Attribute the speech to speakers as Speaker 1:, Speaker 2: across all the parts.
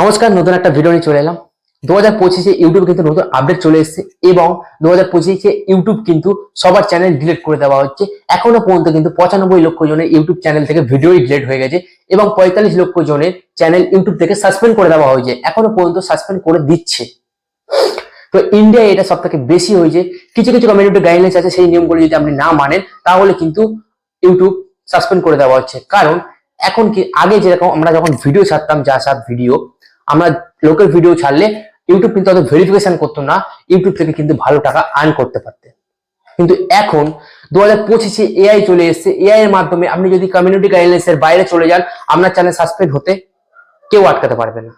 Speaker 1: নমস্কার, নতুন একটা ভিডিও নিয়ে চলে এলাম। দু হাজার পঁচিশে ইউটিউব কিন্তু নতুন আপডেট চলে এসেছে এবং দু হাজার পঁচিশে ইউটিউব কিন্তু সবার চ্যানেল ডিলিট করে দেওয়া হচ্ছে। এখনও পর্যন্ত কিন্তু পঁচানব্বই লক্ষ জনের ইউটিউব চ্যানেল থেকে ভিডিওই ডিলিট হয়ে গেছে এবং পঁয়তাল্লিশ লক্ষ জনের চ্যানেল ইউটিউব থেকে সাসপেন্ড করে দেওয়া হয়েছে। এখনও পর্যন্ত সাসপেন্ড করে দিচ্ছে। তো ইন্ডিয়ায় এটা সব থেকে বেশি হয়েছে। কিছু কিছু কমিউনিটি গাইডলাইন্স আছে, সেই নিয়মগুলো যদি আপনি না মানেন, তাহলে কিন্তু ইউটিউব সাসপেন্ড করে দেওয়া হচ্ছে। কারণ এখন কি, আগে যেরকম আমরা যখন ভিডিও ছাড়তাম, যা সাত ভিডিও আমরা লোকের ভিডিও ছাড়লে ইউটিউব কিন্তু অত ভেরিফিকেশন করতো না। ইউটিউব থেকে কিন্তু ভালো টাকা আর্ন করতে পারতেন। কিন্তু এখন দু হাজার পঁচিশে এআই চলে এসেছে। এআই এর মাধ্যমে আপনি যদি কমিউনিটি গাইডলাইন্স এর বাইরে চলে যান, আপনার চ্যানেল সাসপেন্ড হতে কেউ আটকাতে পারবে না।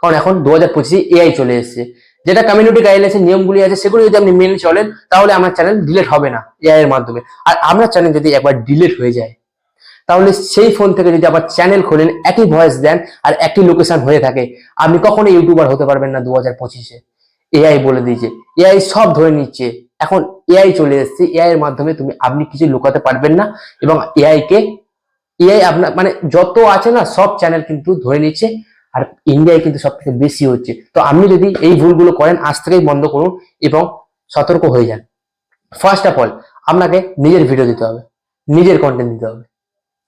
Speaker 1: কারণ এখন দু হাজার পঁচিশে এআই চলে এসেছে। যেটা কমিউনিটি গাইডলাইন্স এর নিয়মগুলি আছে, সেগুলো যদি আপনি মেনে চলেন, তাহলে আমার চ্যানেল ডিলেট হবে না এআই এর মাধ্যমে। আর আপনার চ্যানেল যদি একবার ডিলেট হয়ে যায় তাহলে সেই ফোন থেকে যদি আবার চ্যানেল খোলেন, একই ভয়েস দেন আর একই লোকেশন হয়ে থাকে, আপনি কখনো ইউটিউবার হতে পারবেন না দু হাজার পঁচিশে এআই বলে দিয়েছে। এআই সব ধরে নিচ্ছে। এখন এআই চলে এসেছে। এআই এর মাধ্যমে তুমি, আপনি কিছু লুকাতে পারবেন না এবং এআই কে এআই আপনার মানে যত আছে না, সব চ্যানেল কিন্তু ধরে নিচ্ছে। আর ইন্ডিয়ায় কিন্তু সব থেকে বেশি হচ্ছে। তো আপনি যদি এই ভুলগুলো করেন, আজ থেকেই বন্ধ করুন এবং সতর্ক হয়ে যান। ফার্স্ট অফ অল আপনাকে নিজের ভিডিও দিতে হবে। নিজের কন্টেন্ট দিতে হবে।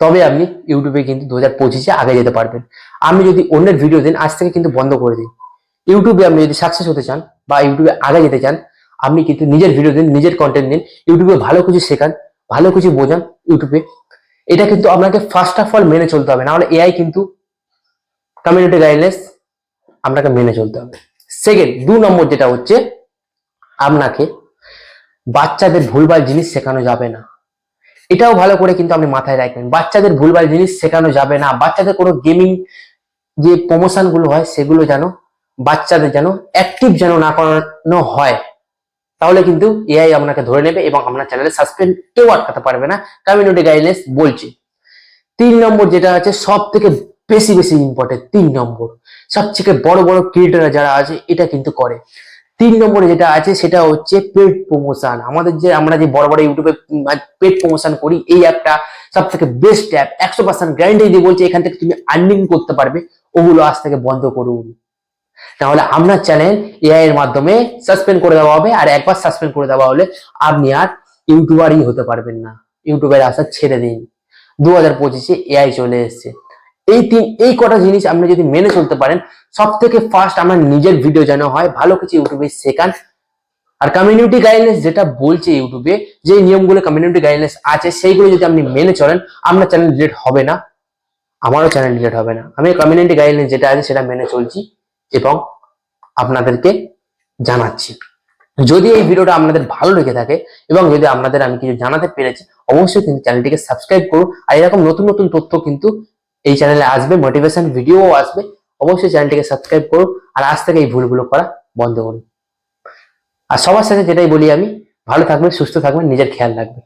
Speaker 1: তবে আপনি ইউটিউবে কিন্তু দু হাজার পঁচিশে আগে যেতে পারবেন। আপনি যদি অন্যের ভিডিও দিন, আজ থেকে কিন্তু বন্ধ করে দিন। ইউটিউবে আপনি যদি সাকসেস হতে চান বা ইউটিউবে আগে যেতে চান, আপনি কিন্তু নিজের ভিডিও দিন, নিজের কন্টেন্ট দিন ইউটিউবে ভালো কিছু শেখান, ভালো কিছু বোঝান ইউটিউবে। এটা কিন্তু আপনাকে ফার্স্ট অফ অল মেনে চলতে হবে, নাহলে এআই কিন্তু কমিউনিটি গাইডলাইন্স আপনাকে মেনে চলতে হবে। সেকেন্ড দু নম্বর যেটা হচ্ছে, আপনাকে বাচ্চাদের ভুলভাল জিনিস শেখানো যাবে না। এটাও ভালো করে কিন্তু আপনি মাথায় রাখবেন। বাচ্চাদের ভুলভাল জিনিস শেখানো যাবে না। বাচ্চাদের কোনো গেমিং যে প্রমোশনগুলো হয়, সেগুলো যেন বাচ্চাদের যেন অ্যাক্টিভ যেন না করানো হয়। তাহলে কিন্তু এআই আপনাকে ধরে নেবে এবং আপনার চ্যানেলে সাসপেন্ড কেউ আটকাতে পারবে না। কমিউনিটি গাইডলাইন্স বলছে। তিন নম্বর যেটা আছে সব থেকে বেশি বেশি ইম্পর্টেন্ট তিন নম্বর। সব থেকে বড় বড় ক্রিয়েটাররা যারা আছে, এটা কিন্তু করে। তিন নম্বরে যেটা আছে, সেটা হচ্ছে পেড প্রমোশন আমাদের যে, আমরা যে বড় বড় ইউটিউবে পেড প্রমোশন করি, এই অ্যাপটা সব থেকে বেস্ট অ্যাপ একশো পার্সেন্ট গ্যারান্টি দিয়ে বলছে, এখান থেকে তুমি আর্নিং করতে পারবে। ওগুলো আজ থেকে বন্ধ করুন। তাহলে আপনার চ্যানেল এআই এর মাধ্যমে সাসপেন্ড করে দেওয়া হবে, আর একবার সাসপেন্ড করে দেওয়া হলে আপনি আর ইউটিউবারই হতে পারবেন না। ইউটিউবের আশা ছেড়ে দিন। দু হাজার পঁচিশে এআই চলে এসছে। এই তিন, এই কটা জিনিস আপনি যদি মেনে চলতে পারেন সব থেকে ফার্স্ট আমার নিজের ভিডিও যেন হয়, ভালো কিছু ইউটিউবে শেখান। আর কমিউনিটি গাইডলাইন্স যেটা বলছে ইউটিউবে যে নিয়মগুলো কমিউনিটি গাইডলাইন্স আছে, সেইগুলো যদি আপনি মেনে চলেন আপনার চ্যানেল ডিলেট হবে না। আমারও চ্যানেল ডিলেট হবে না। আমি কমিউনিটি গাইডলাইন্স যেটা আছে, সেটা মেনে চলছি এবং আপনাদেরকে জানাচ্ছি। যদি এই ভিডিওটা আপনাদের ভালো লেগে থাকে এবং যদি আপনাদের আমি কিছু জানাতে পেরেছি, অবশ্যই কিন্তু চ্যানেলটিকে সাবস্ক্রাইব করুন। আর এরকম নতুন নতুন তথ্য কিন্তু এই চ্যানেলে আসবে মোটিভেশন ভিডিও আসবে। অবশ্যই চ্যানেলটিকে সাবস্ক্রাইব করুন আর আজ থেকে এই ভুলগুলো করা বন্ধ করুন। আর সবার সাথে যেটাই বলি আমি, ভালো থাকবেন, সুস্থ থাকবেন, নিজের খেয়াল রাখবেন।